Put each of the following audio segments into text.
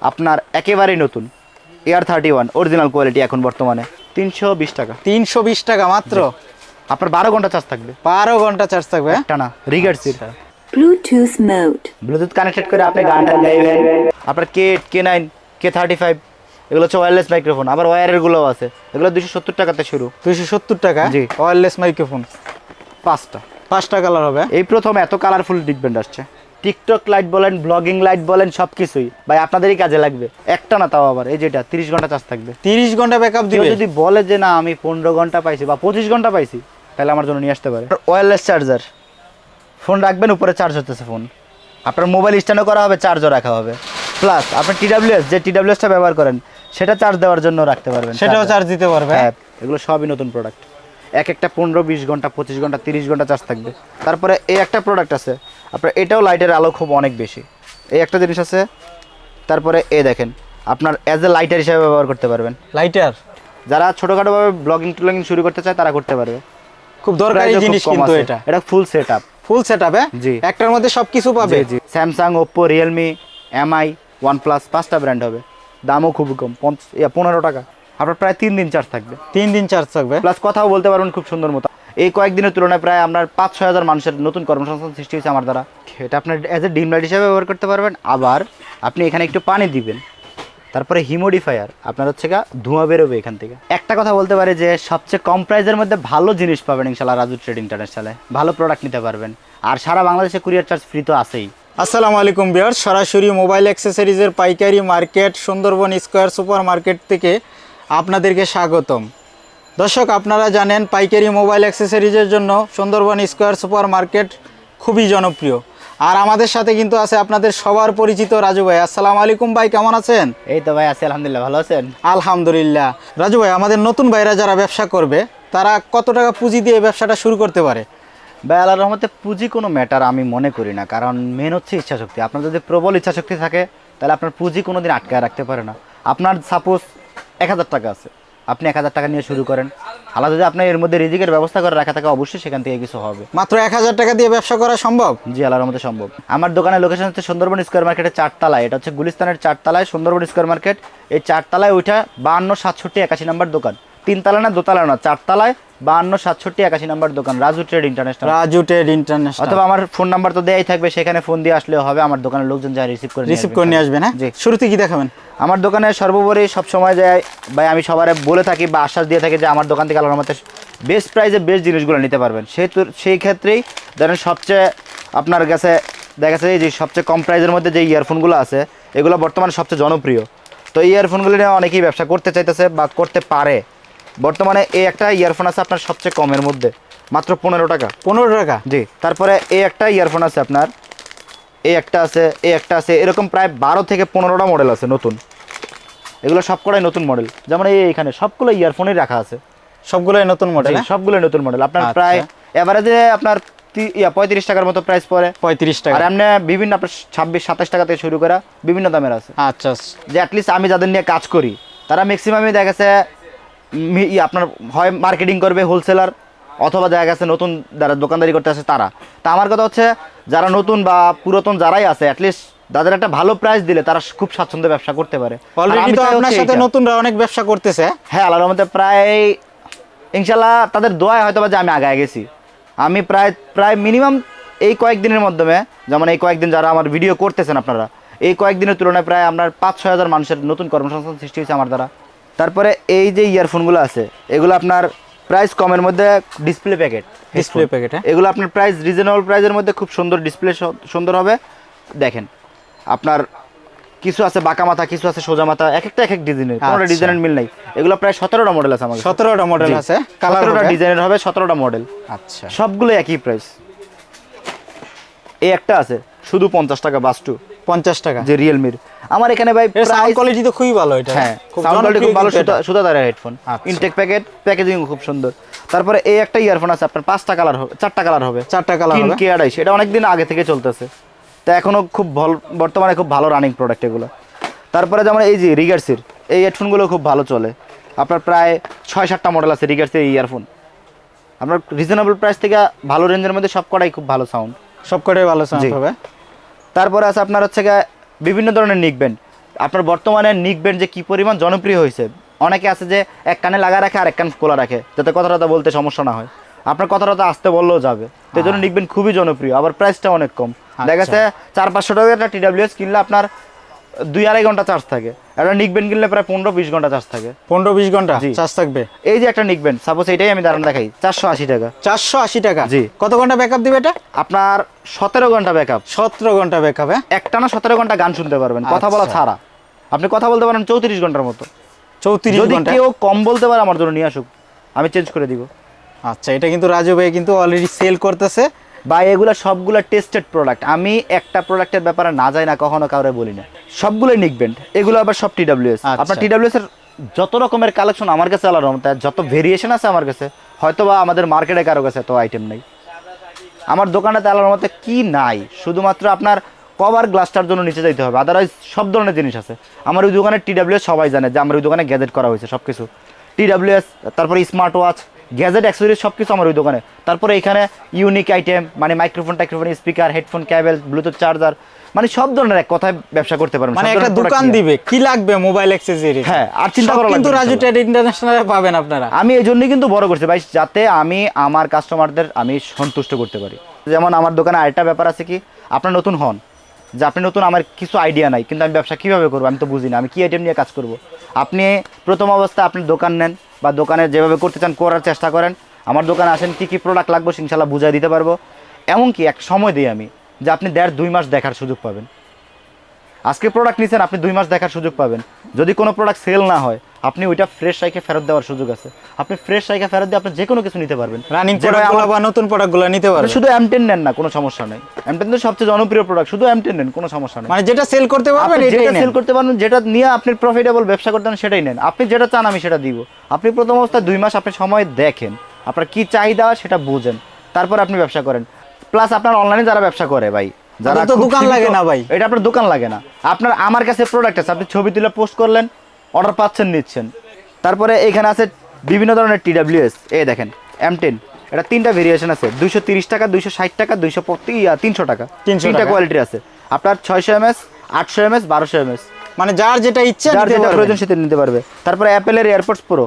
আপনার একেবারেই নতুন। Air thirty one original quality এখন বর্তমানে তিনশো বিশ টাকা। তিনশো বিশ টাকা মাত্র? আপনার বারো ঘণ্টা চার্জ থাকবে। বারো ঘণ্টা চার্জ থাকবে? টানা রিগার্সির Bluetooth mode. ব্লুটুথ কানেক্টেড করে আপনি গানটা গাইবেন। আপনার K K nine K thirty five এগুলো হচ্ছে ওয়্যারলেস মাইক্রোফোন আবার ওয়্যারেরগুলোও আছে। এগুলো দুশো সত্তর টাকাতে শুরু। দুইশো সত্তর টাকা? জি। ওয়ারলেস মাইক্রোফোন পাঁচটা। পাঁচটা কালার হবে? এই প্রথম এত কালারফুল ডিকবেন্ড আসছে। টিকটক লাইট বলেন ব্লগিং লাইট বলেন সব কিছুই ভাই আপনাদেরই কাজে লাগবে। একটা না তাও আবার এই যেটা তিরিশ ঘণ্টা চার্জ থাকবে। তিরিশ ঘণ্টা ব্যাকআপ দিবে? যদি বলে যে না আমি পনেরো ঘণ্টা পাইছি বা পঁচিশ ঘণ্টা পাইছি তাহলে আমার জন্য নিয়ে আসতে পারে। ওয়্যারলেস চার্জার ফোন রাখবেন উপরে চার্জ হতেছে ফোন। আপনার মোবাইল স্ট্যান্ডও করা হবে চার্জও রাখা হবে। প্লাস আপনি টিডাব্লিউএস যে টিডাব্লিউএসটা ব্যবহার করেন সেটা চার্জ দেওয়ার জন্য রাখতে পারবেন সেটাও চার্জ দিতে পারবে? হ্যাঁ এগুলো সবই নতুন প্রোডাক্ট এক একটা পনেরো বিশ ঘণ্টা পঁচিশ ঘণ্টা তিরিশ ঘণ্টা চার্জ থাকবে। তারপরে এই একটা প্রোডাক্ট আছে আপনার এটাও লাইটের আলো খুব অনেক বেশি। এই একটা জিনিস আছে তারপরে এ দেখেন আপনার অ্যাজ এ লাইটার হিসেবে ব্যবহার করতে পারবেন। লাইটার যারা ছোটোখাটোভাবে ব্লগিং টুলগিং শুরু করতে চায় তারা করতে পারবে। খুব দরকারি জিনিস কিন্তু এটা। এটা full set up full set up জি। একটার মধ্যে সবকিছু পাবে। জি। Samsung Oppo Realme Mi OnePlus পাঁচটা ব্র্যান্ড হবে। দামও খুব কম পনেরো টাকা। আপনার প্রায় তিন দিন চার্জ থাকবে। তিন দিন চার্জ থাকবে। প্লাস কথাও বলতে পারবেন খুব সুন্দর মতো। এই কয়েকদিনের তুলনায় প্রায় আপনার পাঁচ ছয় হাজার মানুষের নতুন কর্মসংস্থান সৃষ্টি হয়েছে আমার দ্বারা। এটা আপনার অ্যাজ এ ডিম লাইট হিসাবে ব্যবহার করতে পারবেন। আবার আপনি এখানে একটু পানি দিবেন। তারপরে হিমোডিফায়ার আপনার হচ্ছে গা ধোঁয়া বেরোবে এখান থেকে। একটা কথা বলতে পারি যে সবচেয়ে কম প্রাইসের মধ্যে ভালো জিনিস পাবেন ইনশাল্লাহ রাজু ট্রেড ইন্টারন্যাশনালে ভালো প্রোডাক্ট নিতে পারবেন। আর সারা বাংলাদেশে কুরিয়ার চার্জ ফ্রি তো আছেই। আসসালামু আলাইকুম বিয়ার সরাসরি মোবাইল অ্যাক্সেসরিজের পাইকারি market Sundarban square super market থেকে আপনাদেরকে স্বাগতম। দর্শক আপনারা জানেন পাইকারি মোবাইল অ্যাক্সেসরিজের জন্য সুন্দরবন স্কোয়ার সুপার মার্কেট খুবই জনপ্রিয়। আর আমাদের সাথে কিন্তু আছে আপনাদের সবার পরিচিত রাজু ভাই। আসসালামু আলাইকুম ভাই কেমন আছেন? এই তো ভাই আছি আলহামদুলিল্লাহ। ভালো আছেন? আলহামদুলিল্লাহ। রাজু ভাই আমাদের নতুন ভাইরা যারা ব্যবসা করবে তারা কত টাকা পুঁজি দিয়ে ব্যবসাটা শুরু করতে পারে? ভাই আল্লাহর রহমতে পুঁজি কোনো ম্যাটার আমি মনে করি না। কারণ মেন হচ্ছে ইচ্ছাশক্তি। আপনার যদি প্রবল ইচ্ছাশক্তি থাকে তাহলে আপনার পুঁজি কোনো দিন আটকায় রাখতে পারে না। আপনার সাপোজ এক হাজার টাকা আছে। আপনি এক হাজার টাকা নিয়ে শুরু করেন। আলাদা যদি আপনার এর মধ্যে রিজিকের ব্যবস্থা করে রাখা থাকে অবশ্যই সেখান থেকে কিছু হবে। মাত্র এক হাজার টাকা দিয়ে ব্যবসা করা সম্ভব? জি আল্লাহর মধ্যে সম্ভব। আমার দোকানের লোকেশন হচ্ছে সুন্দরবন স্কোয়ার মার্কেটের চারতলায়। এটা হচ্ছে গুলিস্তানের চারতলায় সুন্দরবন স্কোয়ার মার্কেট এই চারতলায় ওইটা বাহান্ন সাতষট্টি একাশি নাম্বার দোকান। তিনতলা না দোতলা না চারতলায় বাহান্ন সাতষট্টি একাশি নাম্বার দোকান Raju trade international Raju trade international অথবা আমার ফোন নাম্বার তো দেয়াই থাকবে সেখানে ফোন দিয়ে আসলেও হবে আমার দোকানের লোকজন যা রিসিভ করে রিসিভ করে নিয়ে আসবেন হ্যাঁ জি। শুরুতে কি দেখাবেন? আমার দোকানে সর্বোপরি সবসময় যায় ভাই আমি সবার বলে থাকি বা আশ্বাস দিয়ে থাকি যে আমার দোকান থেকে আল্লাহর মতে বেস্ট প্রাইসে বেস্ট জিনিসগুলো নিতে পারবেন। সেহেতু সেই ক্ষেত্রেই ধরেন সবচেয়ে আপনার কাছে দেখা এই যে সবচেয়ে কম প্রাইসের মধ্যে যে ইয়ারফোনগুলো আছে এগুলো বর্তমানে সবচেয়ে জনপ্রিয়। তো এই ইয়ারফোনগুলো নিয়ে অনেকেই ব্যবসা করতে চাইতেছে বা করতে পারে। বর্তমানে এই একটা ইয়ারফোন আছে আপনার সবচেয়ে কমের মধ্যে মাত্র পনেরো টাকা। পনেরো টাকা? জি তারপরে এই একটা ইয়ারফোন আছে আপনার এই একটা আছে এই একটা আছে এরকম প্রায় বারো থেকে পনেরোটা মডেল আছে নতুন। এগুলো সবকটাই নতুন মডেল যেমন এই এখানে সবগুলো ইয়ারফোনই রাখা আছে। সবগুলোই নতুন মডেল সবগুলোই নতুন মডেল আপনার আচ্ছা। প্রায় এভারেজে আপনার পঁয়ত্রিশ টাকার মতো প্রাইস পড়ে। পঁয়ত্রিশ টাকা। আর এমনি বিভিন্ন আপনার ছাব্বিশ সাতাশ টাকা থেকে শুরু করা বিভিন্ন দামের আছে। আচ্ছা। যে অ্যাটলিস্ট আমি যাদের নিয়ে কাজ করি তারা ম্যাক্সিমামই দেখা গেছে মি- ই আপনার হয় মার্কেটিং করবে হোলসেলার অথবা দেখা গেছে নতুন যারা দোকানদারি করতে আসে তারা। তা আমার কথা হচ্ছে যারা নতুন বা পুরাতন যারাই আছে অ্যাটলিস্ট তাদের একটা ভালো প্রাইস দিলে তারা খুব স্বাচ্ছন্দ্যে ব্যবসা করতে পারে। অলরেডি তো আপনার সাথে নতুনরা অনেক ব্যবসা করতেছে। হ্যাঁ আল্লাহর মধ্যে প্রায় ইনশাল্লাহ তাদের দোয়ায় হয়তো বা যে আমি আগায় গেছি। আমি প্রায় প্রায় মিনিমাম এই কয়েকদিনের মাধ্যমে যেমন এই কয়েকদিন যারা আমার ভিডিও করতেছেন আপনারা এই কয়েকদিনের তুলনায় প্রায় আপনার পাঁচ ছয় হাজার মানুষের নতুন কর্মসংস্থান সৃষ্টি হয়েছে আমার দ্বারা। তারপরে এই যে ইয়ারফোনগুলো আছে এগুলো আপনার প্রাইস কমের মধ্যে ডিসপ্লে প্যাকেট ডিসপ্লে প্যাকেট হ্যাঁ। এগুলো আপনার প্রাইস রিজনেবল প্রাইসের মধ্যে খুব সুন্দর ডিসপ্লে সুন্দর হবে। দেখেন আপনার কিছু আছে বাঁকা মাথা কিছু আছে সোজা মাথা এক একটা এক এক ডিজাইনের কোনো আচ্ছা। ডিজাইনের মিল নাই। এগুলো প্রায় সতেরোটা মডেল আছে আমার সতেরোটা মডেল আছে সতেরোটা ডিজাইনের হবে সতেরোটা মডেল আচ্ছা। সবগুলো একই প্রাইস এই একটা আছে শুধু পঞ্চাশ টাকা বাস টু পঞ্চাশ টাকা। যে রিয়েলমির আমার এখানে ভাই সাউন্ড কোয়ালিটি তো খুবই ভালো এটা। হ্যাঁ খুব সাউন্ড কোয়ালিটি খুব ভালো কিন্তু সুতা সুতাদারের হেডফোন। ইনটেক প্যাকেট প্যাকেজিং খুব সুন্দর। তারপরে এই একটা ইয়ারফোন আছে আপনার পাঁচটা কালার হবে চারটা কালার হবে। চারটা কালার হবে। কে আড়াইশ এটা অনেকদিন আগে থেকে চলতেছে। তা এখনও খুব ভালো বর্তমানে খুব ভালো রানিং প্রোডাক্ট এগুলো। তারপরে যেমন এই যে রিগার্সির এই হেডফোনগুলো খুব ভালো চলে। আপনার প্রায় ছয় সাতটা মডেল আছে রিগার্সের এই ইয়ারফোন আপনার রিজনেবল প্রাইস থেকে ভালো রেঞ্জের মধ্যে সব কটাই খুব ভালো সাউন্ড সবকটাই ভালো সাউন্ড হবে। তারপরে আছে আপনার হচ্ছে গিয়ে বিভিন্ন ধরনের নিক ব্যান্ড আপনার বর্তমানে নিক ব্যান্ড যে কি পরিমাণ জনপ্রিয় হয়েছে অনেকে আছে যে এক কানে লাগা রাখে আর এক কান খোলা রাখে যাতে কথাটা বলতে সমস্যা না হয়। আপনার কথাটা তো আসতে বললেও যাবে। তো এই জন্য নিক ব্যান্ড খুবই জনপ্রিয় আবার প্রাইসটা অনেক কম। দেখা যাচ্ছে চার পাঁচশো টাকা একটা টিডাব্লিউএস কিনলে আপনার দুই আড়াই ঘণ্টা চার্জ থাকে। একটা নিক ব্যান্ড কিনলে প্রায় পনেরো বিশ ঘণ্টা চার্জ থাকে। পনেরো বিশ ঘণ্টা চার্জ থাকবে? এই যে একটা নিক ব্যান্ড সাপোজ এটাই আমি দাঁড়ান দেখাই চারশো আশি টাকা। চারশো আশি টাকা? জি। কত ঘণ্টা ব্যাকআপ দিবে এটা? আপনার সতেরো ঘণ্টা ব্যাকআপ সতেরো ঘণ্টা ব্যাকআপ হ্যাঁ? একটানা সতেরো ঘণ্টা গান শুনতে পারবেন কথা বলা আচ্ছা। ছাড়া। আপনি কথা বলতে পারেন চৌত্রিশ ঘণ্টার মতো। চৌত্রিশ যদি কেউ কম বলতে পারে আমার জন্য নিয়ে আসুক। আমি চেঞ্জ করে দিব। আচ্ছা এটা কিন্তু রাজু ভাই কিন্তু অলরেডি সেল করতেছে। বা এগুলো সবগুলো টেস্টেড প্রোডাক্ট আমি একটা প্রোডাক্টের ব্যাপারে না যাই না কখনো কাউরে বলি না। সবগুলোই নিকবেন্ড এগুলো আবার সব টিডাব্লিউএস আচ্ছা। আপনার টিডাব্লিউএস এর যত রকমের কালেকশন আমার কাছে আলাদা। যত ভেরিয়েশন আছে আমার কাছে হয়তো বা আমাদের মার্কেটে কারও কাছে এত আইটেম নেই। আমার দোকানেতে আলার মতে কি নাই? শুধুমাত্র আপনার কভার গ্লাসটার জন্য নিচে যাইতে হবে। আদারওয়াইজ সব ধরনের জিনিস আছে। আমার ওই দোকানে টিডাব্লিউএস সবাই জানে যে আমার ওই দোকানে গ্যাজেট করা হয়েছে সব কিছু টিডাব্লিউএস তারপরে স্মার্ট ওয়াচ গ্যাজেট অ্যাক্সেসরিজ সব কিছু আমার ওই দোকানে। তারপরে এখানে ইউনিক আইটেম মানে microphone টাইক্রোফোন speaker headphone cable Bluetooth charger মানে সব ধরনের এক কথায় ব্যবসা করতে পারবেন। মানে একটা দোকান দিবে কি লাগবে মোবাইল অ্যাক্সেসরি হ্যাঁ, আর চিন্তা করা কিন্তু রাজু ট্রেড ইন্টারন্যাশনালে পাবেন আপনারা। আমি এই জন্যই কিন্তু বড় করছি ভাই যাতে আমি আমার কাস্টমারদের আমি সন্তুষ্ট করতে পারি। যেমন আমার দোকানে আরেকটা ব্যাপার আছে কি আপনার নতুন হন যে আপনি নতুন আমার কিছু আইডিয়া নাই কিন্তু আমি ব্যবসা কীভাবে করব আমি তো বুঝি না আমি কি আইটেম নিয়ে কাজ করব? আপনি প্রথম অবস্থায় আপনি দোকান নেন বা দোকানে যেভাবে করতে চান করার চেষ্টা করেন। আমার দোকানে আসেন কী কী প্রোডাক্ট লাগবে ইনশাল্লাহ বুঝাই দিতে পারব। এমনকি এক সময় দিই আমি যে আপনি দেড় দুই মাস দেখার সুযোগ পাবেন। আজকে প্রোডাক্ট নিচ্ছেন আপনি দুই মাস দেখার সুযোগ পাবেন। যদি কোনো প্রোডাক্ট সেল না হয় আপনি ওইটা ফ্রেশ সাইকে ফেরত দেওয়ার সুযোগ আছে। আপনি ফ্রেশ সাইকে ফেরত দিয়ে আপনি যে কোনো কিছু নিতে পারবেন। রানিং ভাই বা নতুন প্রোডাক্টগুলো নিতে পারবেন। শুধু এমটেন নেন না কোনো সমস্যা নেই। এমটেন তো সবচেয়ে জনপ্রিয় প্রোডাক্ট শুধু এমটেন নেন কোনো সমস্যা নেই। মানে যেটা সেল করতে পারবেন যেটা সেল করতে পারবেন যেটা নিয়ে আপনি প্রফিটেবল ব্যবসা করতে পারেন সেটাই নেন। আপনি যেটা চান আমি সেটা দিব। আপনি প্রথম অবস্থায় দুই মাস আপনি সময় দেখেন। আপনার কি চাহিদা সেটা বুঝেন। তারপর আপনি ব্যবসা করেন। প্লাস আপনার অনলাইনে যারা ব্যবসা করে ভাই যারা তো দোকান লাগে না ভাই। এটা আপনার দোকান লাগে না। আপনার আমার কাছে প্রোডাক্ট আছে আপনি ছবি তুলে পোস্ট করলেন অর্ডার পাচ্ছেন নিচ্ছেন। তারপরে এখানে আছে বিভিন্ন ধরনের টিডাব্লিউএস এ দেখেন এম টেন এটা তিনটা ভেরিয়েশন আছে। দুইশো তিরিশ টাকা দুইশো ষাট টাকা দুইশো তিনশো টাকা। 300 তিনটা। কোয়ালিটি আছে। আপনার ছয়শো এম এস আটশো এম এস বারোশো এম এস মানে যার যেটা ইচ্ছে যার যেটা প্রয়োজন সেটা নিতে পারবে। তারপরে অ্যাপেলের এয়ারপোর্টস প্রো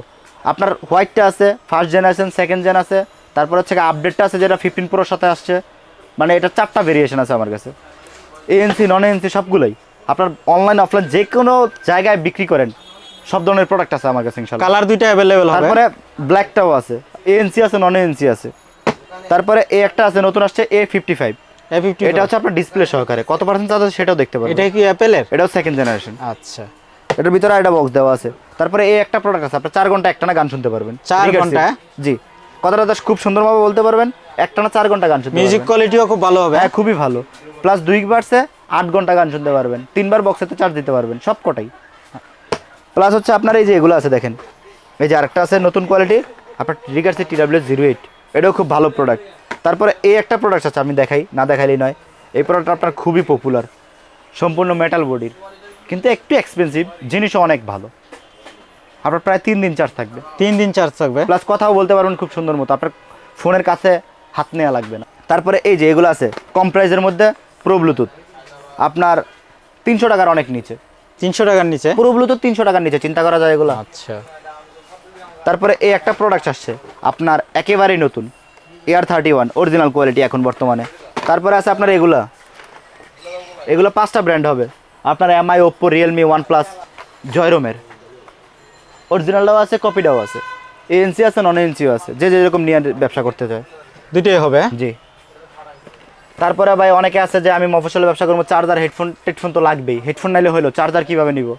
আপনার হোয়াইটটা আছে ফার্স্ট জেনারেশন সেকেন্ড জেন আছে। তারপর হচ্ছে আপডেটটা আছে যেটা ফিফটিন প্রোর সাথে আসছে। মানে এটা চারটা ভেরিয়েশন আছে আমার কাছে। এএনসি নন এএনসি সবগুলোই। আপনার অনলাইন অফলাইন যে কোনো জায়গায় বিক্রি করেন। সব ধরনের প্রোডাক্ট আছে আমার কাছে কালার দুইটা অ্যাভেলেবেল হবে। তারপরে ব্ল্যাকটাও আছে। এএনসি আছে নন এএনসি আছে। তারপরে এ একটা আছে নতুন আসছে এ ফিফটি ফাইভ A55 এটা হচ্ছে আপনার ডিসপ্লে সহকারে। কত পার্সেন্ট চার্জ আছে সেটাও দেখতে পারবেন। এটা কি অ্যাপেলের এটাও সেকেন্ড জেনারেশন আচ্ছা। এটার ভিতরে একটা বক্স দেওয়া আছে। তারপরে এই একটা প্রোডাক্ট আছে। আপনার চার ঘণ্টা একটানা গান শুনতে পারবেন। চার ঘণ্টা? জি। কথাটা খুব সুন্দরভাবে বলতে পারবেন। একটানা চার ঘণ্টা গান শুনতে মিউজিক কোয়ালিটিও খুব ভালো হবে হ্যাঁ খুবই ভালো। প্লাস দুই বারসে আট ঘণ্টা গান শুনতে পারবেন। তিনবার বক্সেতে চার্জ দিতে পারবেন। সব কটাই প্লাস হচ্ছে আপনার এই যে এগুলো আছে দেখেন। এই যে আরেকটা আছে নতুন কোয়ালিটি আপনার রিগার্সি টিডাব্লিউ জিরো এইট এটাও খুব ভালো প্রোডাক্ট তারপরে এই একটা প্রোডাক্ট আছে আমি দেখাই না দেখাইলেই নয়। এই প্রোডাক্ট আপনার খুবই পপুলার সম্পূর্ণ মেটাল বডির কিন্তু একটু এক্সপেন্সিভ জিনিসও অনেক ভালো। আপনার প্রায় তিন দিন চার্জ থাকবে। তিন দিন চার্জ থাকবে। প্লাস কথাও বলতে পারবেন খুব সুন্দর মতো আপনার ফোনের কাছে হাত নেওয়া লাগবে না। তারপরে এই যে এগুলো আছে কম প্রাইসের মধ্যে প্রো ব্লুটুথ আপনার তিনশো টাকার অনেক নিচে। তিনশো টাকার নিচে? পুরো ব্লুটুথ তিনশো টাকার নিচে চিন্তা করা যায় এগুলো। আচ্ছা। তারপরে এই একটা প্রোডাক্ট আসছে আপনার একেবারেই নতুন air thirty one original quality এখন বর্তমানে। তারপরে আছে আপনার এগুলা। এগুলো পাঁচটা ব্র্যান্ড হবে। আপনার MI Oppo Realme one plus জয়রোমের অরিজিনালটাও আছে কপিটাও আছে। এএনসি আছে নন এনসিও আছে যে যেরকম নিয়ে ব্যবসা করতে চায়। দুটোই হবে হ্যাঁ? জি। তারপরে ভাই অনেকে আছে যে আমি মফসলে ব্যবসা করব চার্জার হেডফোন টেডফোন তো লাগবেই। হেডফোন নাইলে হলো চার্জার কীভাবে নিব?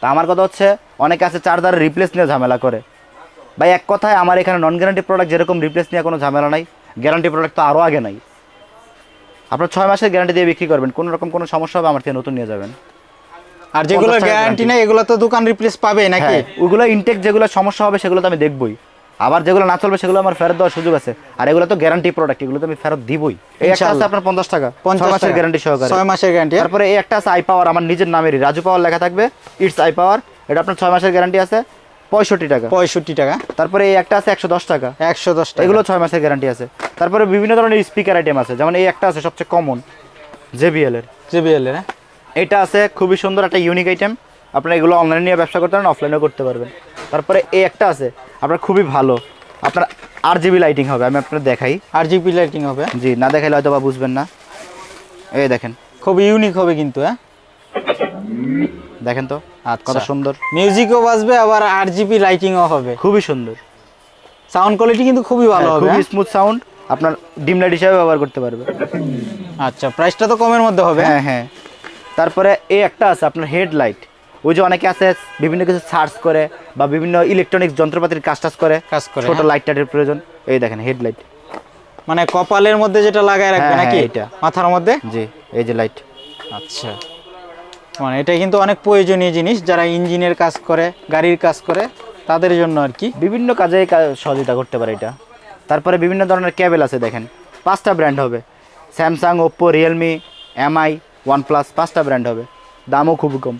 তা আমার কথা হচ্ছে অনেকে আছে চার্জার রিপ্লেস নিয়ে ঝামেলা করে। ভাই এক কথায় আমার এখানে নন গ্যারান্টি প্রোডাক্ট যেরকম রিপ্লেস নিয়ে কোনো ঝামেলা নাই গ্যারান্টি প্রোডাক্ট তো আরও আগে নাই। আপনার ছয় মাসের গ্যারান্টি দিয়ে বিক্রি করবেন কোনো রকম কোনো সমস্যা হবে আমার থেকে নতুন নিয়ে যাবেন। আর যেগুলো গ্যারান্টি। নেই এগুলো তো দোকান রিপ্লেস পাবে নাকি? হ্যাঁ ওগুলো ইনটেক যেগুলো সমস্যা হবে সেগুলো তো আমি দেখবই। আবার যেগুলো না চলবে সেগুলো আমার ফেরত দেওয়ার সুযোগ আছে। আর এগুলো তো গ্যারান্টি প্রোডাক্ট এগুলো তো আমি ফেরত দিবই। এই একটা আছে আপনার পঞ্চাশ টাকা। পঞ্চাশ মাসের গ্যারান্টি সহকারে। ছয় মাসের গ্যারান্টি তারপরে এই একটা আছে আই পাওয়ার আমার নিজের নামেরই। রাজু পাওয়ার লেখা থাকবে ইটস আই পাওয়ার এটা আপনার ছয় মাসের গ্যারান্টি আছে পঁয়ষট্টি টাকা। পঁয়ষট্টি টাকা। তারপরে এই একটা আছে একশো দশ টাকা। একশো দশ টাকা। এগুলো ছয় মাসের গ্যারান্টি আছে। তারপরে বিভিন্ন ধরনের স্পিকার আইটেম আছে। যেমন এই একটা আছে সবচেয়ে কমন জেবিএল এর। জেবিএল এর হ্যাঁ? এটা আছে খুবই সুন্দর একটা ইউনিক আইটেম আপনারা এগুলো অনলাইনে নিয়ে ব্যবসা করতে পারেন অফলাইনেও করতে পারবেন। তারপরে এই একটা আছে আপনার খুবই ভালো। আপনার আর জিবি লাইটিং হবে আমি আপনার দেখাই। আর জিপি লাইটিং হবে। জি না দেখাইলে হয়তো বা বুঝবেন না। এই দেখেন। খুব ইউনিক হবে কিন্তু হ্যাঁ? দেখেন তো আচ্ছা। কত সুন্দর। মিউজিকও বাজবে আবার আর জিবি লাইটিংও হবে। খুবই সুন্দর। সাউন্ড কোয়ালিটি কিন্তু খুবই ভালো হ্যাঁ, হবে খুবই হ্যাঁ? স্মুথ সাউন্ড আপনার ডিম লাইট হিসাবে ব্যবহার করতে পারবে। আচ্ছা প্রাইসটা তো কমের মধ্যে হবে হ্যাঁ? হ্যাঁ তারপরে এই একটা আছে আপনার হেডলাইট ওই যে অনেকে আছে বিভিন্ন কিছু সার্চ করে বা বিভিন্ন ইলেকট্রনিক্স যন্ত্রপাতির কাজ টাজ করে। কাজ করে, ছোট হ্যাঁ। লাইট টাইটের প্রয়োজন। এই দেখেন হেডলাইট মানে কপালের মধ্যে যেটা লাগায় রাখবে হ্যাঁ, নাকি? হ্যাঁ, এটা। মাথার মধ্যে? জি এই যে লাইট আচ্ছা। মানে এটা কিন্তু অনেক প্রয়োজনীয় জিনিস যারা ইঞ্জিনের কাজ করে গাড়ির কাজ করে তাদের জন্য আর কি। বিভিন্ন কাজে সহযোগিতা করতে পারে এটা। তারপরে বিভিন্ন ধরনের কেবল আছে দেখেন। পাঁচটা ব্র্যান্ড হবে। Samsung Oppo Realme MI OnePlus পাঁচটা ব্র্যান্ড হবে। দামও খুব কম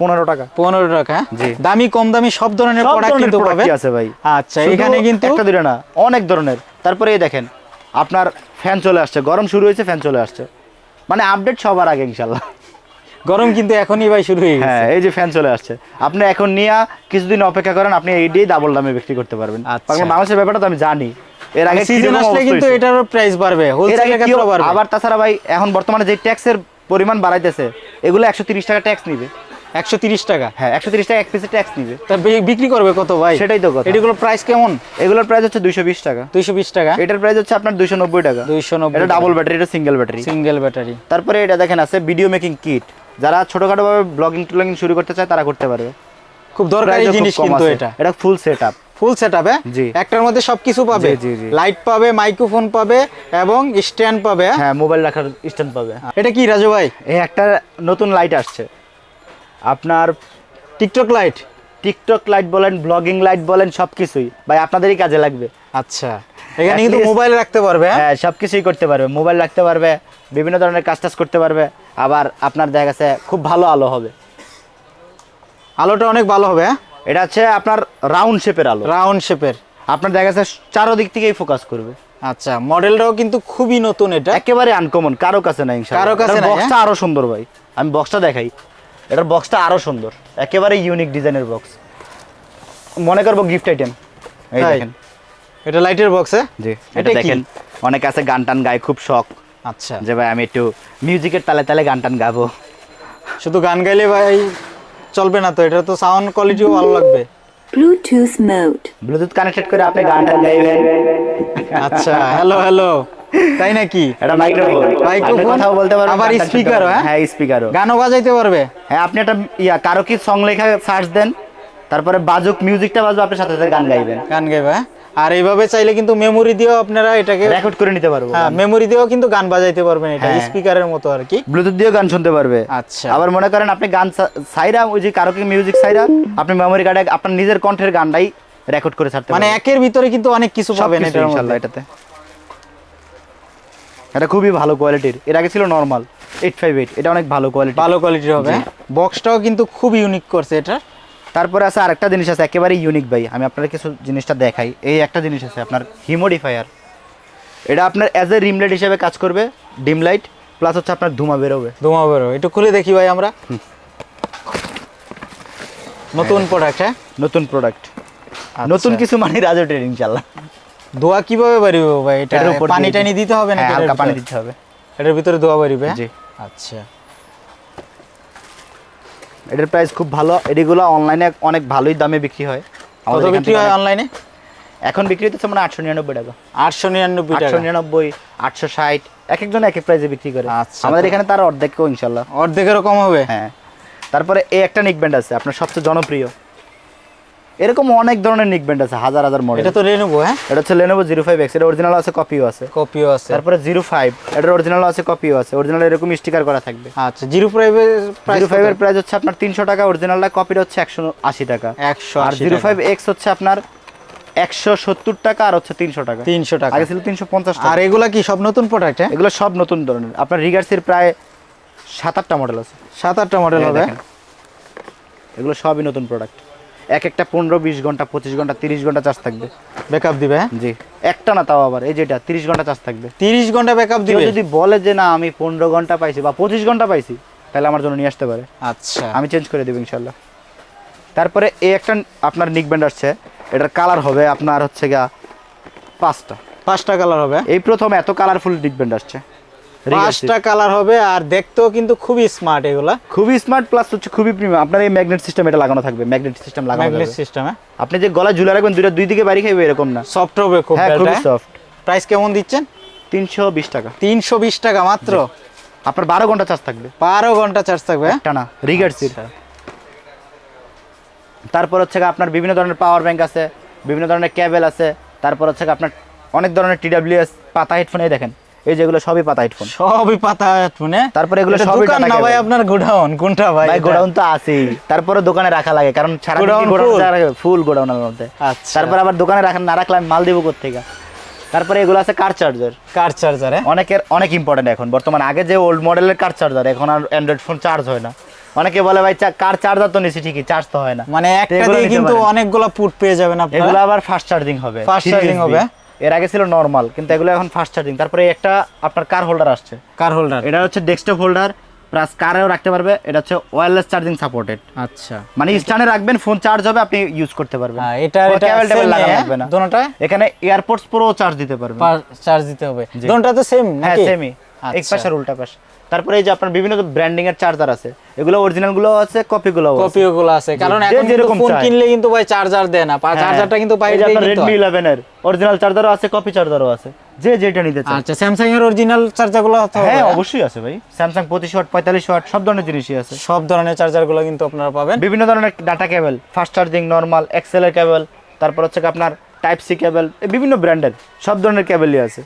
পনেরো টাকা। পনেরো টাকা জি। দামি কম দামি সব ধরনের প্রোডাক্ট কিন্তু পাবে। আছে ভাই। আচ্ছা এখানে কিন্তু একটা দুটো না অনেক ধরনের। তারপরে এই দেখেন আপনার ফ্যান চলে আসছে গরম শুরু হয়েছে ফ্যান চলে আসছে। মানে আপডেট সবার আগে ইনশাল্লাহ। গরম কিন্তু এখনই ভাই শুরু হয়ে হ্যাঁ এই যে ফ্যান চলে আসছে। আপনি এখন নিয়ে কিছুদিন অপেক্ষা করেন আপনি এই দিয়ে ডাবল দামে বিক্রি করতে পারবেন। আচ্ছা। বাংলাদেশের ব্যাপারটা তো আমি জানি। এর আগে সিজন আসলে কিন্তু। এটারও প্রাইস বাড়বে হোলসেলের ক্ষেত্রে বাড়বে। আবার তাছাড়া ভাই এখন বর্তমানে যে ট্যাক্সের পরিমাণ বাড়াইতেছে এগুলো একশো তিরিশ টাকা ট্যাক্স নিবে। একশো তিরিশ টাকা? হ্যাঁ একশো তিরিশ টাকা এক পিসে ট্যাক্স নিবে। তা বিক্রি করবে কত ভাই? সেটাই তো কথা। এটিগুলো প্রাইস কেমন? এগুলোর প্রাইস হচ্ছে দুইশো বিশ টাকা। দুইশো বিশ টাকা? এটার প্রাইস হচ্ছে আপনার দুইশো নব্বই টাকা। দুইশো নব্বই এটা ডাবল ব্যাটারি এটা সিঙ্গেল ব্যাটারি সিঙ্গেল ব্যাটারি তারপরে এটা দেখেন আছে ভিডিও মেকিং কিট যারা ছোটখাটো ভাবে ব্লগিং ট্লগিং শুরু করতে চায় তারা করতে পারবে। খুব দরকারি জিনিস কিন্তু এটা। এটা full set up full set up জি। একটার মধ্যে সবকিছু পাবে। লাইট পাবে মাইক্রোফোন পাবে এবং স্ট্যান্ড পাবে হ্যাঁ? মোবাইল রাখার স্ট্যান্ড পাবে এটা কি রাজু ভাই এই একটা নতুন লাইট আসছে আপনার টিকটক লাইট টিকটক লাইট বলেন ব্লগিং লাইট বলেন সব কিছুই ভাই আপনাদেরই কাজে লাগবে আচ্ছা এখানে কিন্তু মোবাইল রাখতে পারবে হ্যাঁ? হ্যাঁ সব কিছুই করতে পারবে মোবাইল রাখতে পারবে বিভিন্ন ধরনের কাজ টাজ করতে পারবে আবার আপনার দেখা গেছে খুব ভালো আলো হবে আলোটা অনেক ভালো হবে হ্যাঁ? এটা হচ্ছে আপনার রাউন্ড শেপের আলো। রাউন্ড শেপের আপনার দেখা গেছে চারোদিক থেকেই ফোকাস করবে। আচ্ছা মডেলটাও কিন্তু খুবই নতুন এটা। একেবারে আনকমন কারও কাছে নাই কারও কাছে বক্সটা আরও সুন্দর ভাই। আমি বক্সটা দেখাই। এটার বক্সটা আরও সুন্দর। একেবারে ইউনিক ডিজাইনের বক্স মনে করব গিফট আইটেম এই দেখেন। এটা লাইটের বক্সে জি এটা এটা দেখেন। অনেক আছে গান টান গায় খুব শখ। আচ্ছা। যে ভাই আমি একটু মিউজিকের তালে তালে গান টান গাবো। শুধু গান গাইলে ভাই চলবে না তো এটা তো সাউন্ড কোয়ালিটিও ভালো লাগবে। ব্লুটুথ মোড ব্লুটুথ কানেক্টেড করে আপনি গানটা গাইবেন। আচ্ছা হ্যালো হ্যালো তাই নাকি? এটা মাইক্রোফোন মাইক্রোফোন কথাও বলতে পারবে আবার পারবেন। হ্যাঁ? হ্যাঁ স্পিকার গানও বাজাইতে পারবে? হ্যাঁ আপনি একটা ইয়া কারও কি সং লেখা সার্চ দেন তারপরে বাজুক মিউজিকটা বাজবে আপনার সাথে সাথে গান গাইবেন। গান গাইবে হ্যাঁ? আর এইভাবে চাইলে কিন্তু মেমোরি দিয়েও আপনারা এটাকে রেকর্ড করে নিতে পারব। হ্যাঁ মেমোরি দিয়েও কিন্তু গান বাজাইতে পারবেন এটা হ্যাঁ। স্পিকারের মতো আর কি। ব্লুটুথ দিয়েও গান শুনতে পারবে। আচ্ছা। আবার মনে করেন আপনি গান সাইরা ওই যে কারও কি মিউজিক সাইরা আপনি মেমোরি কার্ডে আপনার নিজের কণ্ঠের গানটাই রেকর্ড করে ছাড়তে মানে একের ভিতরে কিন্তু অনেক কিছু পাবেন এটার ইনশাআল্লাহ এটাতে। এটা খুবই ভালো কোয়ালিটির এর আগে ছিল নরমাল এইট ফাইভ এইট এটা অনেক ভালো কোয়ালিটি ভালো কোয়ালিটির হবে। বক্সটাও কিন্তু খুব ইউনিক করছে এটা তারপরে আছে আরেকটা জিনিস আছে একেবারে ইউনিক ভাই। আমি আপনার কিছু জিনিসটা দেখাই। এই একটা জিনিস আছে আপনার হিমোডিফায়ার এটা আপনার অ্যাজ এ রিম লাইট হিসেবে কাজ করবে ডিম লাইট প্লাস হচ্ছে আপনার ধুমা বেরোবে। ধোঁয়া বেরোবে। একটু খুলে দেখি ভাই আমরা। নতুন প্রোডাক্ট হ্যাঁ? নতুন প্রোডাক্ট নতুন কিছু মানে রাজো ট্রেড ইনশাল্লাহ ধোয়া কীভাবে বাড়িবে ভাই? এটা এটার উপর পানি টানি দিতে হবে না হ্যাঁ, হালকা পানি দিতে হবে। এটার ভিতরে ধোয়া বাড়িবে? জি। আচ্ছা। এটার প্রাইস খুব ভালো। এটিগুলো অনলাইনে অনেক ভালোই দামে বিক্রি হয়। আমাদের বিক্রি হয় অনলাইনে এখন বিক্রি হচ্ছে মানে আটশো নিরানব্বই টাকা। আটশো নিরানব্বই আটশো নিরানব্বই আটশো ষাট এক একজন এক এক প্রাইসে বিক্রি করে। আচ্ছা, আমাদের এখানে তার অর্ধেক ইনশাল্লাহ। অর্ধেকেরও কম হবে? হ্যাঁ। তারপরে এই একটা নিক ব্যান্ড আছে আপনার সবচেয়ে জনপ্রিয়। এরকম অনেক ধরনের নিক ব্যান্ড আছে হাজার হাজার মডেল এটা তো রেনুবো হ্যাঁ? এটা হচ্ছে লেনোভো জিরো ফাইভ এক্স এটা অরিজিনাল আছে কপিও আছে। কপিও আছে। তারপরে জিরো ফাইভ এটার অরিজিনাল আছে কপিও আছে। অরিজিনাল এরকম স্টিকার করা থাকবে। আচ্ছা জিরো প্রাইভের জিরো ফাইভ এর প্রাইস হচ্ছে আপনার তিনশো টাকা অরিজিনালটা কপিটা হচ্ছে একশো আশি টাকা। একশো আর জিরো ফাইভ এক্স হচ্ছে আপনার একশো সত্তর টাকা আর হচ্ছে তিনশো টাকা। তিনশো টাকা। আগে ছিল তিনশো পঞ্চাশ আর এগুলা কি সব নতুন প্রোডাক্ট হ্যাঁ? এগুলো সব নতুন ধরনের। আপনার রিগার্সির প্রায় সাত আটটা মডেল আছে। সাত আটটা মডেল হবে দেখেন। এগুলো সবই নতুন প্রোডাক্ট এক একটা পনেরো বিশ ঘণ্টা পঁচিশ ঘণ্টা তিরিশ ঘণ্টা চার্জ থাকবে। ব্যাকআপ দিবে হ্যাঁ? জি। একটা না তাও আবার এই যেটা তিরিশ ঘণ্টা চার্জ থাকবে। তিরিশ ঘণ্টা ব্যাকআপ দিবে? যদি বলে যে না আমি পনেরো ঘণ্টা পাইছি বা পঁচিশ ঘণ্টা পাইছি তাহলে আমার জন্য নিয়ে আসতে পারে। আচ্ছা। আমি চেঞ্জ করে দেবো ইনশাল্লাহ। তারপরে এই একটা আপনার নিক ব্যান্ড আসছে এটার কালার হবে আপনার হচ্ছে গা পাঁচটা। পাঁচটা কালার হবে? এই প্রথম এত কালারফুল নিক ব্যান্ড আসছে। পাঁচটা কালার হবে আর দেখতেও কিন্তু খুবই স্মার্ট এগুলা। খুবই স্মার্ট প্লাস হচ্ছে খুবই প্রিমিয়াম আপনার এই ম্যাগনেট সিস্টেম এটা লাগানো থাকবে। ম্যাগনেট সিস্টেম লাগানো ম্যাগনেট সিস্টেমে আপনি যে গলা ঝুলে রাখবেন দুইটা দুই দিকে বাড়ি খাইবে এরকম না। সফট হবে খুব হ্যাঁ খুবই সফট প্রাইস কেমন দিচ্ছেন? তিনশো বিশ টাকা। তিনশো বিশ টাকা মাত্র? আপনার বারো ঘণ্টা চার্জ থাকবে। বারো ঘণ্টা চার্জ থাকবে হ্যাঁ? টানা রিগার্ডসির তারপর হচ্ছে আপনার বিভিন্ন ধরনের পাওয়ার ব্যাংক আছে বিভিন্ন ধরনের কেবল আছে তারপর হচ্ছে আপনার অনেক ধরনের টিডাব্লিউএস পাতা হেডফোন এই দেখেন। এই যেগুলো সবই পাতা হেডফোন। সবই পাতা শুনে তারপরে এগুলো সবই দোকান না ভাই আপনার গোডাউন? কোনটা ভাই ভাই গোডাউন তো আছেই। তারপরে দোকানে রাখা লাগে কারণ সারা full? ফুল গোডাউনের মধ্যে। আচ্ছা। তারপর আবার দোকানে রাখা না রাখলে আমি মাল দেবো কোথেকে তারপরে এগুলো আছে কার চার্জার কার চার্জার অনেকের অনেক ইম্পর্টেন্ট এখন। বর্তমানে আগে যে ওল্ড মডেলের কার চার্জার এখন আর অ্যান্ড্রয়েড ফোন চার্জ হয় না। অনেকে বলে ভাই কার চার্জার তো নিছি ঠিকই চার্জ তো হয় না। মানে একটা দিয়ে কিন্তু। অনেকগুলা পুট পেয়ে যাবেন এগুলো আবার ফাস্ট চার্জিং হবে ফাস্ট চার্জিং হবে? এর আগে ছিল নর্মাল কিন্তু এগুলো এখন ফাস্ট চার্জিং তারপরে একটা আপনার কার হোল্ডার আসছে। কার হোল্ডার এটা হচ্ছে ডেস্কটপ হোল্ডার প্লাস কারেও রাখতে পারবে। এটা হচ্ছে ওয়্যারলেস চার্জিং সাপোর্টেড আচ্ছা। মানে স্ট্যান্ডে রাখবেন ফোন চার্জ হবে আপনি ইউজ করতে পারবেন। হ্যাঁ, এটা এটা টেবল লাগানো লাগবে না। দোনোটা? এখানে এয়ারপোর্টস প্রো চার্জ দিতে পারবে চার্জ দিতে হবে। দোনোটা তো সেম নাকি হ্যাঁ নাকি? সেমই এক আচ্ছা। পাশে আর উল্টা পাশে। তারপরে এই যে আপনার বিভিন্ন ব্র্যান্ডিং এর চার্জার আছে এগুলো অরিজিনালগুলো আছে কপি গুলো কপি গুলো আছে কারণ এখন কিন্তু যেরকম ফোন কিনলে কিন্তু ভাই চার্জার দেয় না। হ্যাঁ। চার্জারটা কিন্তু এই বাইরে যে দিয়ে আপনার কিনতে হয়। ইলেভেন এর অরিজিনাল চার্জারও আছে কপি চার্জারও আছে। যে যেটা নিতে চান আচ্ছা স্যামসাং এর অরিজিনাল চার্জারগুলো তো হ্যাঁ অবশ্যই আছে ভাই। স্যামসাং পঁচিশ ওয়াট পঁয়তাল্লিশ ওয়াট সব ধরনের জিনিসই আছে। সব ধরনের চার্জারগুলো কিন্তু আপনারা পাবেন। বিভিন্ন ধরনের data cable fast charging normal এক্সেলের cable তারপর হচ্ছে আপনার টাইপ সি কেবল বিভিন্ন ব্র্যান্ডের সব ধরনের কেবলই আছে।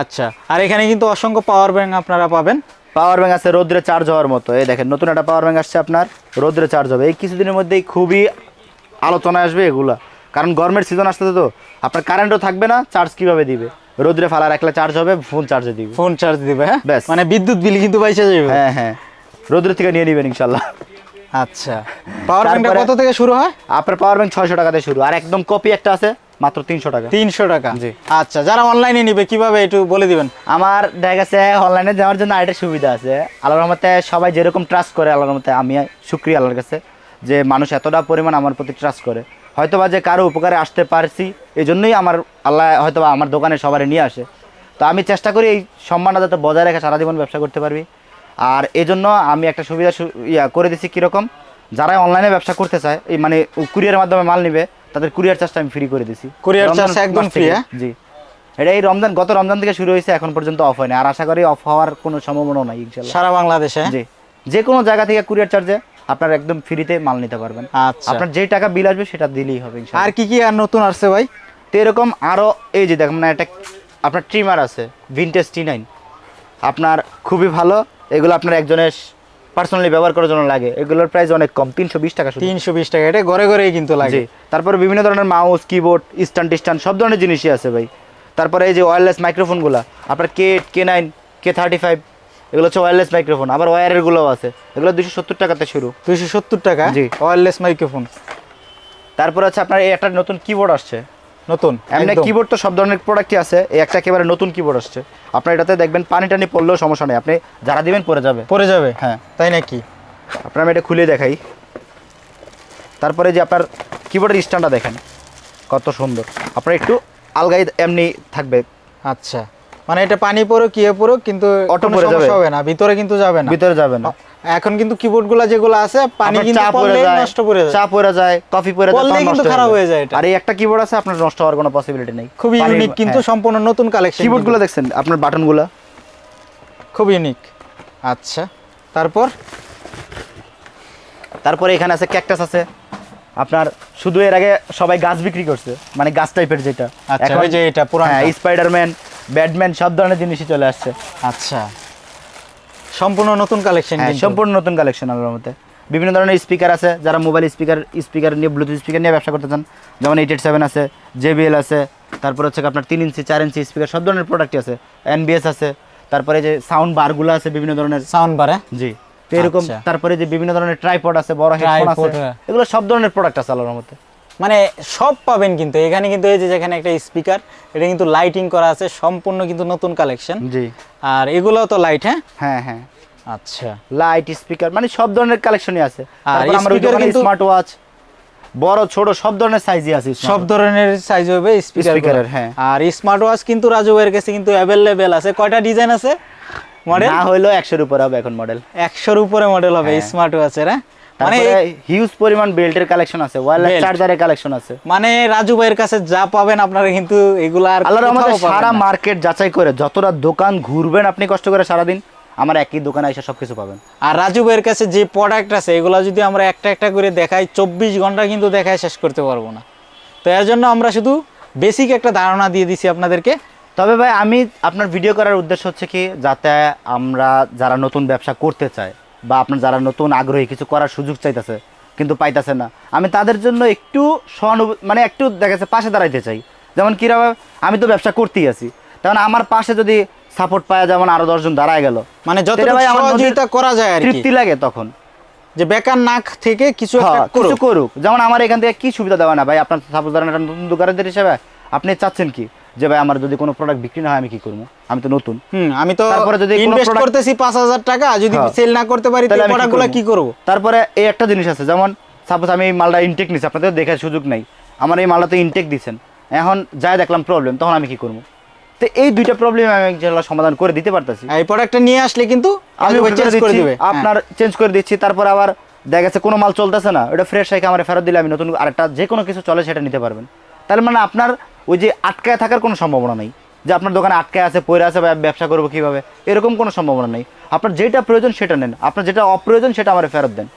আচ্ছা আর এখানে কিন্তু অসংখ্য পাওয়ার ব্যাংক আপনারা পাবেন। পাওয়ার ব্যাংক আছে রোদ্রে চার্জ হওয়ার মতো। এই দেখেন নতুন একটা পাওয়ার ব্যাংক আসছে আপনার রোদ্রে চার্জ হবে। এই কিছুদিনের মধ্যেই খুবই আলোচনায় আসবে এগুলা। কারণ গরমের সিজন আসতেছে তো আপনার কারেন্টও থাকবে না চার্জ কীভাবে দিবে? রোদ্রে ফালা রাখলে চার্জ হবে ফোন চার্জে দিবে। ফোন চার্জ দিবে হ্যাঁ? ব্যাস। মানে বিদ্যুৎ বিল কিন্তু বাইসে যাবে হ্যাঁ হ্যাঁ। রোদ্রে থেকে নিয়ে নেবেন ইনশাল্লাহ আচ্ছা। পাওয়ার ব্যাংকটা তারপরে- কত থেকে শুরু হয়? আপনার পাওয়ার ব্যাংক ছয়শো টাকাতে শুরু। আর একদম কপি একটা আছে মাত্র তিনশো টাকা। তিনশো টাকা? জি। আচ্ছা যারা অনলাইনে নিবে কীভাবে একটু বলে দিবেন? আমার দেখা গেছে অনলাইনে যাওয়ার জন্য আরেকটা সুবিধা আছে। আল্লাহর রহমতে সবাই যেরকম ট্রাস্ট করে আল্লাহর রহমতে আমি শুক্রিয়া আল্লাহর কাছে যে মানুষ এতটা পরিমাণ আমার প্রতি ট্রাস্ট করে। হয়তো বা যে কারও উপকারে আসতে পারছি এই জন্যই আমার আল্লাহ হয়তো বা আমার দোকানে সবারই নিয়ে আসে। তো আমি চেষ্টা করি এই সম্মানটা যাতে বজায় রেখে সারা জীবন ব্যবসা করতে পারবি। আর এই জন্য আমি একটা সুবিধা ইয়া করে দিছি কীরকম যারা অনলাইনে ব্যবসা করতে চায় এই মানে কুরিয়ার মাধ্যমে মাল নিবে তাদের কুরিয়ার চার্জটা আমি ফ্রি করে দিছি। কুরিয়ার চার্জ একদম ফ্রি হ্যাঁ? জি। এটা এই রমজান গত রমজান থেকে শুরু হয়েছে এখন পর্যন্ত অফ হয়নি। আর আশা করি অফ হওয়ার কোনো সম্ভাবনা নাই ইনশাল্লাহ সারা বাংলাদেশে? জি। যে কোনো জায়গা থেকে কুরিয়ার চার্জে আপনার একদম ফ্রিতে মাল নিতে পারবেন। আচ্ছা। আপনার যেই টাকা বিল আসবে সেটা দিলেই হবে আর কি কি আর নতুন আসছে ভাই? তো এরকম আরও এই যে দেখুন একটা আপনার ট্রিমার আছে ভিনটেজ টি নাইন আপনার খুবই ভালো এগুলো আপনার একজনের পার্সোনালি ব্যবহার করার জন্য লাগে। এগুলোর প্রাইস অনেক কম তিনশো বিশ টাকা তিনশো বিশ টাকা এটা ঘরে ঘরেই কিন্তু লাগে। তারপরে বিভিন্ন ধরনের মাউস কিবোর্ড স্ট্যান্ড টিস্ট্যান্ড সব ধরনের জিনিসই আছে ভাই। তারপরে এই যে ওয়্যারলেস মাইক্রোফোনগুলো আপনার K K nine K thirty five এগুলো হচ্ছে ওয়্যারলেস মাইক্রোফোন আবার ওয়্যারেরগুলোও আছে। এগুলো দুশো সত্তর টাকাতে শুরু। দুশো সত্তর টাকা জি। ওয়্যারলেস মাইক্রোফোন তারপর হচ্ছে আপনার একটা নতুন কিবোর্ড আসছে। নতুন? এমনি। কিবোর্ড তো সব ধরনের প্রোডাক্টই আছে। এই একটা একেবারে নতুন কিবোর্ড আসছে। আপনার এটাতে দেখবেন পানি টানি পড়লেও সমস্যা নেই। আপনি যারা দিবেন পরে যাবে। পরে যাবে? হ্যাঁ। তাই নাকি? আপনার আমি এটা খুলে দেখাই। তারপরে যে আপনার কিবোর্ডের স্ট্যান্ডটা দেখেন। কত সুন্দর। আপনার একটু আলগাই এমনি থাকবে। আচ্ছা। মানে এটা পানি পড়ো কি পড়ো কিন্তু কোনো পড়ে যাবে। হবে না ভিতরে কিন্তু যাবে না। ভিতরে যাবে না। এখন কিন্তু কিবোর্ডগুলা যেগুলো আছে পানি কিন্তু চা পড়ে যায় নষ্ট পড়ে যায়। চা পড়ে যায় কফি পড়ে যায় তখন কিন্তু খারাপ হয়ে যায় এটা। আর এই একটা কিবোর্ড আছে আপনার নষ্ট হওয়ার কোনো পসিবিলিটি নেই। খুবই ইউনিক কিন্তু সম্পূর্ণ নতুন কালেকশন কিবোর্ডগুলো দেখছেন আপনার বাটনগুলো খুব ইউনিক আচ্ছা তারপর? তারপরে এখানে আছে ক্যাকটাস আছে। আপনার শুধু এর আগে সবাই গাছ বিক্রি করছে মানে গাছ টাইপের যেটা। আচ্ছা ওই যে এটা পুরান হ্যাঁ স্পাইডারম্যান ব্যাটম্যান সব ধরনের জিনিসই চলে আসছে। আচ্ছা। সম্পূর্ণ নতুন কালেকশন হ্যাঁ সম্পূর্ণ নতুন কালেকশন আল্লাহর মধ্যে বিভিন্ন ধরনের স্পিকার আছে যারা মোবাইল স্পিকার স্পিকার নিয়ে ব্লুটুথ স্পিকার নিয়ে ব্যবসা করতে চান। যেমন এইট এইট সেভেন আছে জেবিএল আছে তারপর হচ্ছে আপনার তিন ইঞ্চি চার ইঞ্চি স্পিকার সব ধরনের প্রোডাক্টই আছে। এনবিএস আছে তারপরে যে সাউন্ড বারগুলো আছে বিভিন্ন ধরনের। সাউন্ড বারে জি। তো এরকম আচ্ছা। তারপরে যে বিভিন্ন ধরনের ট্রাইপড আছে বড় হেডফোন আছে হ্যাঁ। এগুলো সব ধরনের প্রোডাক্ট আছে আল্লাহর মধ্যে মানে সব পাবেন কিন্তু এখানে কিন্তু এই যে যেখানে একটা স্পিকার এটা কিন্তু লাইটিং করা আছে সম্পূর্ণ কিন্তু নতুন কালেকশন জি। আর এগুলোও তো লাইট হ্যাঁ? হ্যাঁ হ্যাঁ। আচ্ছা। লাইট স্পিকার মানে সব ধরনের কালেকশনই আছে। আর আমার কিন্তু- স্মার্ট ওয়াচ বড় ছোট সব ধরনের সাইজই আছে সব ধরনের সাইজ হবে স্পিকার হ্যাঁ। আর স্মার্ট ওয়াচ কিন্তু রাজু ভাইয়ের কাছে কিন্তু অ্যাভেলেবেল আছে। কয়টা ডিজাইন আছে? মডেল না একশোর উপর হবে এখন মডেল উপরে মডেল হবে হ্যাঁ। স্মার্ট ওয়াচের হ্যাঁ? মানে হিউজ পরিমাণ বেল্টের কালেকশন আছে ওয়্যারলেস চার্জারের কালেকশন আছে। মানে রাজু ভাইয়ের কাছে যা পাবেন আপনারা কিন্তু এগুলা আর আল্লাহর আমাদের সারা মার্কেট যাচাই করে যতটা দোকান ঘুরবেন আপনি কষ্ট করে সারাদিন আমার একই দোকানে এসে সবকিছু পাবেন। আর রাজু ভাইয়ের কাছে যে প্রোডাক্ট আছে এগুলো যদি আমরা একটা একটা করে দেখাই চব্বিশ ঘণ্টা কিন্তু দেখায় শেষ করতে পারব না। তো এর জন্য আমরা শুধু বেসিক একটা ধারণা দিয়ে দিছি আপনাদেরকে তবে ভাই আমি আপনার ভিডিও করার উদ্দেশ্য হচ্ছে কি যাতে আমরা যারা নতুন ব্যবসা করতে চায় বা আপনার যারা নতুন আগ্রহী কিছু করার সুযোগ চাইতেছে কিন্তু পাইতেছে না আমি তাদের জন্য একটু সহানুভূ মানে একটু দেখা যাচ্ছে পাশে দাঁড়াইতে চাই। যেমন কীভাবে আমি তো ব্যবসা করতেই আছি। তেমন আমার পাশে যদি সাপোর্ট পাওয়া যেমন আরও দশজন দাঁড়ায় গেল মানে সহযোগিতা করা যায় তৃপ্তি লাগে তখন। যে বেকার নাক থেকে কিছু হ্যাঁ, কিছু করুক। যেমন আমার এখান থেকে কি সুবিধা দেওয়া না ভাই? আপনার সাপোজ ধরেন একটা নতুন দোকানদার হিসেবে আপনি চাচ্ছেন কি যে ভাই আমার যদি কোনো প্রোডাক্ট বিক্রি না হয় আমি কি করব? আমি তো নতুন। হুম আমি তো তারপরে যদি ইনভেস্ট করতেছি পাঁচ হাজার টাকা যদি হ্যাঁ। সেল না করতে পারি তাহলে প্রোডাক্টগুলো কি করব? তারপরে এই একটা জিনিস আছে যেমন সাপোজ আমি এই মালটা ইনটেক নিচ্ছি আপনাদের দেখার সুযোগ নাই। আমার এই মালটা তো ইনটেক দিচ্ছেন এখন যাই দেখলাম প্রবলেম তখন আমি কি করব? তো এই দুইটা প্রবলেম আমি ইনশাআল্লাহ সমাধান করে দিতে পারতেছি। এই প্রোডাক্টটা নিয়ে আসলে কিন্তু আমি চেঞ্জ করে দিবে। হ্যাঁ। আপনার চেঞ্জ করে দিচ্ছি তারপর আবার দেখা গেছে কোনো মাল চলতেছে না ওটা ফ্রেশ রেখে আমার ফেরত দিলে আমি নতুন আরেকটা যে কোনো কিছু চলে সেটা নিতে পারবেন। তাহলে মানে আপনার ওই যে আটকায় থাকার কোনো সম্ভাবনা নেই। যে আপনার দোকানে আটকায় আছে, পড়ে আছে বা ব্যবসা করব কীভাবে, এরকম কোনো সম্ভাবনা নেই। আপনার যেটা প্রয়োজন সেটা নেন। আপনার যেটা অপ্রয়োজন সেটা আমার ফেরত দেন।